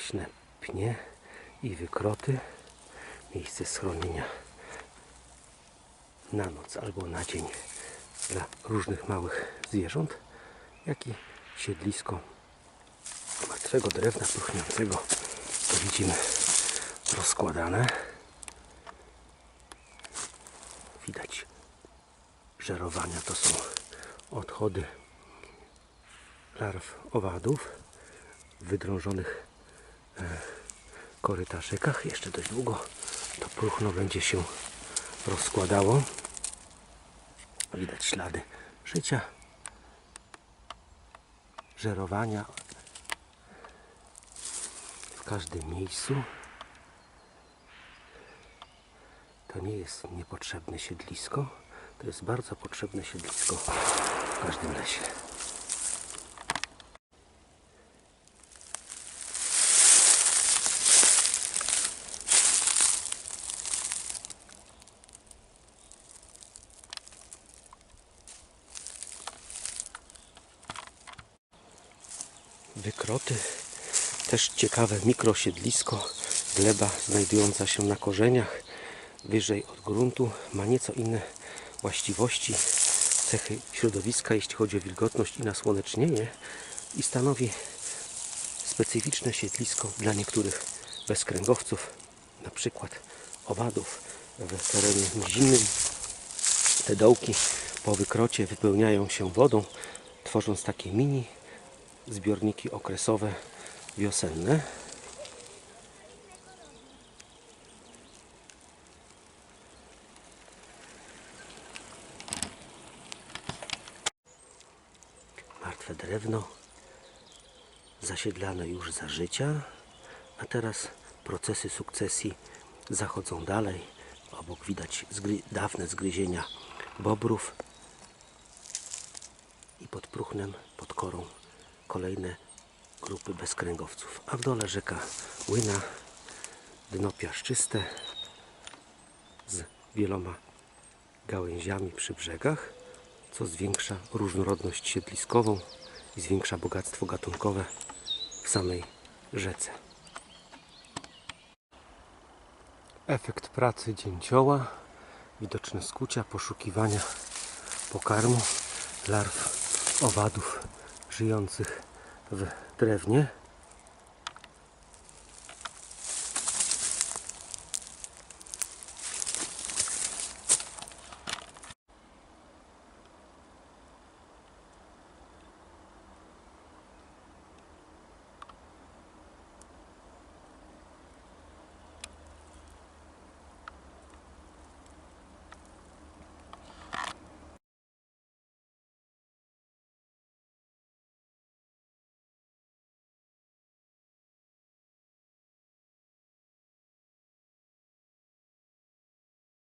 leśne pnie i wykroty. Miejsce schronienia na noc albo na dzień dla różnych małych zwierząt, jak i siedlisko martwego drewna pruchniącego. To widzimy rozkładane. Widać żerowania to są odchody larw owadów wydrążonych korytarzykach. Jeszcze dość długo to próchno będzie się rozkładało. Widać ślady życia, żerowania w każdym miejscu. To nie jest niepotrzebne siedlisko, to jest bardzo potrzebne siedlisko w każdym lesie. Wykroty, też ciekawe mikrosiedlisko, gleba znajdująca się na korzeniach, wyżej od gruntu, ma nieco inne właściwości, cechy środowiska, jeśli chodzi o wilgotność i nasłonecznienie i stanowi specyficzne siedlisko dla niektórych bezkręgowców, na przykład owadów w terenie nizinnym. Te dołki po wykrocie wypełniają się wodą, tworząc takie mini zbiorniki okresowe wiosenne. Martwe drewno, zasiedlane już za życia, a teraz procesy sukcesji zachodzą dalej. Obok widać zgry, dawne zgryzienia bobrów i pod próchnem, pod korą kolejne grupy bezkręgowców. A w dole rzeka Łyna, dno piaszczyste z wieloma gałęziami przy brzegach, co zwiększa różnorodność siedliskową i zwiększa bogactwo gatunkowe w samej rzece. Efekt pracy dzięcioła, widoczne skucia, poszukiwania pokarmu larw owadów żyjących w drewnie.